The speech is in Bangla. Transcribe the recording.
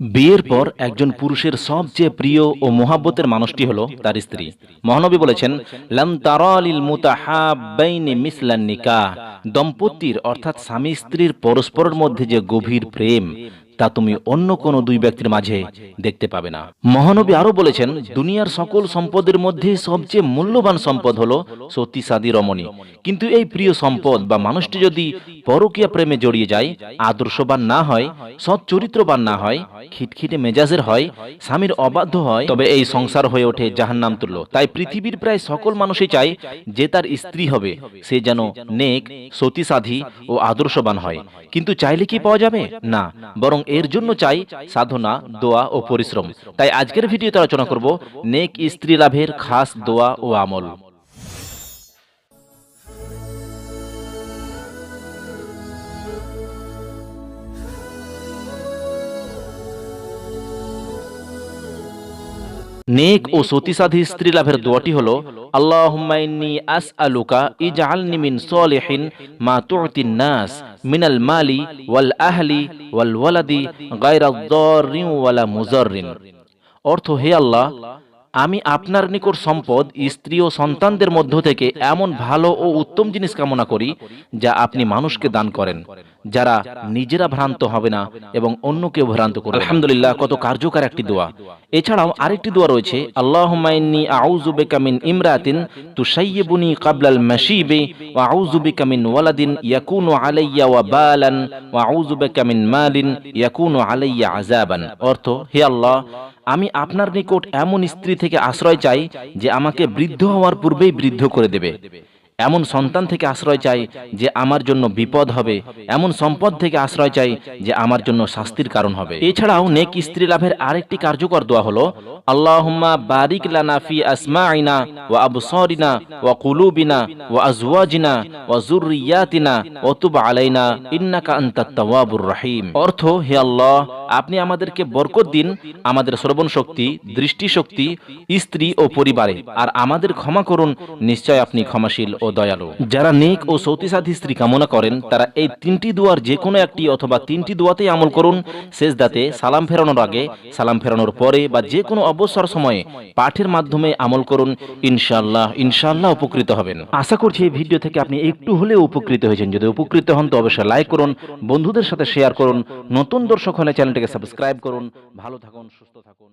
বিয়ের পর একজন পুরুষের সবচেয়ে প্রিয় ও মোহাব্বতের মানুষটি হলো তার স্ত্রী। মহানবী বলেছেন, লাম নিকাহ। দম্পতির অর্থাৎ স্বামী স্ত্রীর পরস্পরের মধ্যে যে গভীর প্রেম, তা তুমি অন্য কোনো দুই ব্যক্তির মাঝে দেখতে পাবে না। মহানবী আরও বলেছেন, দুনিয়ার সকল সম্পদের মধ্যে সবচেয়ে মূল্যবান সম্পদ হলো সতী সাদী রমণী। কিন্তু এই প্রিয় সম্পদ বা মানুষটি যদি পরকীয়া প্রেমে জড়িয়ে যায়, আদর্শবান না হয় সৎ চরিত্রবান না হয়, খিটখিটে মেজাজের হয়, স্বামীর অবাধ্য হয়, তবে এই সংসার হয়ে ওঠে জাহান্নাম তুল্য। তাই পৃথিবীর প্রায় সকল মানুষই চায় যে তার স্ত্রী হবে, সে যেন নেক, সতী সাধী ও আদর্শবান হয়। কিন্তু চাইলে কি পাওয়া যাবে? না, বরং এর জন্য চাই সাধনা, দোয়া ও পরিশ্রম। তাই আজকের ভিডিওতে আলোচনা করব নেক স্ত্রী লাভের খাস দোয়া ও আমল। নেক ও সতীসাধী স্ত্রী লাভের দোয়াটি হলো আল্লাহুম্মা ইন্নী আসআলুকা ইজআলনি মিন সলিহিন মা তু'তিন নাস মিনাল মালি ওয়াল আহলি ওয়াল ওয়ালাদি গায়রা দাররিন ওয়ালা মুজাররিন অর্থ হে আল্লাহ আমি আপনার নিকট সম্পদ স্ত্রী ও সন্তানদের মধ্য থেকে এমন ভালো ও উত্তম জিনিস কামনা করি যা আপনি মানুষকে দান করেন যারা নিজেরা ভ্রান্ত হবে না এবং অন্যকেও ভ্রান্ত করবে আলহামদুলিল্লাহ কত কার্যকর একটি দোয়া। এছাড়াও আরেকটি দোয়া রয়েছে আল্লাহুম্মা ইন্নী আউযু বিকা মিন ইমরাতিন তুসাইয়িবুনি ক্বাবলাল মাশিবি ওয়া আউযু বিকা মিন ওয়ালাদিন ইয়াকুনু আলাইয়া ওয়া বালান ওয়া আউযু বিকা মিন মালিন ইয়াকুনু আলাইয়া আযাবান। অর্থ হে আল্লাহ আমি আপনার নিকট এমন স্ত্রী থেকে আশ্রয় চাই যে আমাকে বৃদ্ধ হওয়ার পূর্বেই বৃদ্ধ করে দেবে। এমন সন্তান থেকে আশ্রয় চাই যে আমার জন্য বিপদ হবে। এমন সম্পদ থেকে আশ্রয় চাই যে আমার জন্য শাস্তির কারণ হবে। এছাড়াও নেক স্ত্রী লাভের আরেকটি কার্যকর দোয়া হলো, আল্লাহুম্মা বারিক লানা ফি আসমাইনা ওয়া আবসারিনা ওয়া কুলুবিনা ওয়া আজওয়াজিনা ওয়া যুররিয়াতিনা আলাইনা, ইন্নাকা অর্থ, হে আল্লাহ, আপনি আমাদেরকে বরকত দিন, আমাদের শ্রবণ শক্তি দৃষ্টি শক্তি স্ত্রী ও পরিবারে। আর আমাদের ক্ষমা করুন, নিশ্চয় আপনি ক্ষমাশীল ও দয়ালু। যারা নেক ও সতীসাধী স্ত্রী কামনা করেন, তারা এই তিনটি দুয়ার যে কোনো একটি অথবা তিনটি দুয়াতেই আমল করুন। শেষ দাতে সালাম ফেরানোর আগে, সালাম ফেরানোর পরে বা যে কোনো অবসর সময়ে পাঠের মাধ্যমে আমল করুন। ইনশাল্লাহ ইনশাল্লাহ উপকৃত হবেন। আশা করছি এই ভিডিও থেকে আপনি একটু হলেও উপকৃত হয়েছেন। যদি উপকৃত হন, তো অবশ্যই লাইক করুন, বন্ধুদের সাথে শেয়ার করুন, নতুন দর্শক হলে চ্যানেলটিকে সাবস্ক্রাইব করুন। ভালো থাকুন, সুস্থ থাকুন।